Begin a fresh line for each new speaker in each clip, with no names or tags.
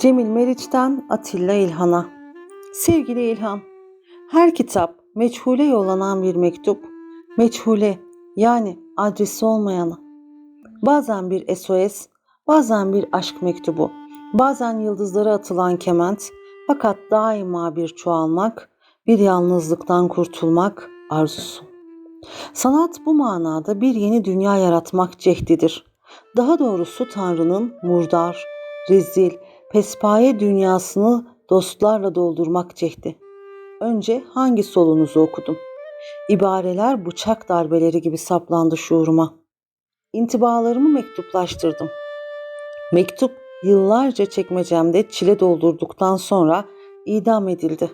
Cemil Meriç'ten Atilla İlhan'a. Sevgili İlhan, her kitap meçhule yollanan bir mektup, meçhule yani adresi olmayana. Bazen bir SOS, bazen bir aşk mektubu, bazen yıldızlara atılan kement, fakat daima bir çoğalmak, bir yalnızlıktan kurtulmak arzusu. Sanat bu manada bir yeni dünya yaratmak cehdidir. Daha doğrusu Tanrı'nın murdar, rezil, pespaye dünyasını dostlarla doldurmak cehdi. Önce hangi solunuzu okudum? İbareler bıçak darbeleri gibi saplandı şuuruma. İntibalarımı mektuplaştırdım. Mektup yıllarca çekmecemde çile doldurduktan sonra idam edildi.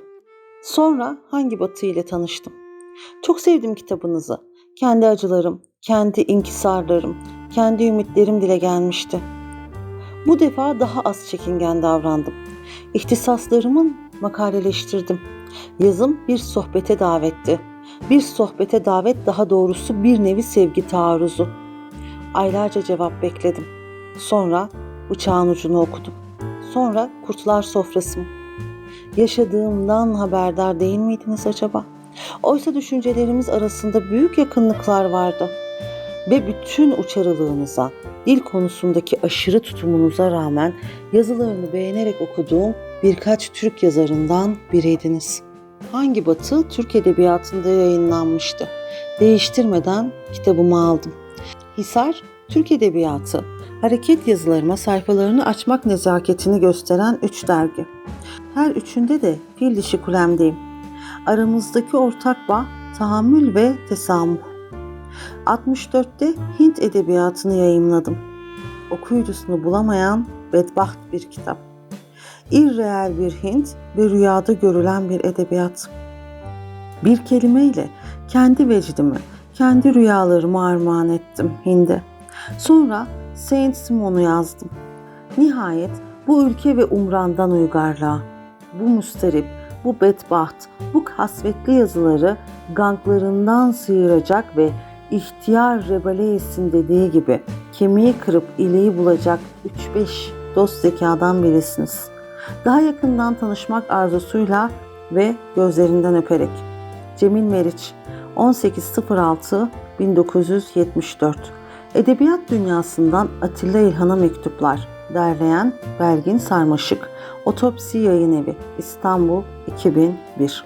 Sonra hangi batı ile tanıştım? Çok sevdim kitabınızı. Kendi acılarım, kendi inkisarlarım, kendi ümitlerim dile gelmişti. Bu defa daha az çekingen davrandım. İhtisaslarımı makaleleştirdim. Yazım bir sohbete davetti. Bir sohbete davet daha doğrusu bir nevi sevgi taarruzu. Aylarca cevap bekledim. Sonra bıçağın ucunu okudum. Sonra kurtlar sofrası mı? Yaşadığımdan haberdar değil miydiniz acaba? Oysa düşüncelerimiz arasında büyük yakınlıklar vardı. Ve bütün uçarılığınıza, dil konusundaki aşırı tutumunuza rağmen yazılarını beğenerek okuduğum birkaç Türk yazarından biriydiniz. Hangi batı Türk Edebiyatı'nda yayınlanmıştı. Değiştirmeden kitabımı aldım. Hisar, Türk Edebiyatı, hareket yazılarıma sayfalarını açmak nezaketini gösteren üç dergi. Her üçünde de fil dişi kulemdeyim. Aramızdaki ortak bağ tahammül ve tesamuh. 64'te Hint edebiyatını yayımladım. Okuyucusunu bulamayan bedbaht bir kitap. İrreel bir Hint ve rüyada görülen bir edebiyat. Bir kelimeyle kendi vecdimi, kendi rüyalarımı armağan ettim Hind'e. Sonra Saint Simon'u yazdım. Nihayet bu ülke ve umrandan uygarlığa, bu müsterip, bu bedbaht, bu kasvetli yazıları ganglarından sıyıracak ve ihtiyar Rebeleyes'in dediği gibi kemiği kırıp iliği bulacak 3-5 dost zekadan birisiniz. Daha yakından tanışmak arzusuyla ve gözlerinden öperek. Cemil Meriç 18.06 1974 Edebiyat dünyasından Atilla İlhan'a mektuplar. Derleyen Belgin Sarmaşık Otopsi Yayın Evi İstanbul 2001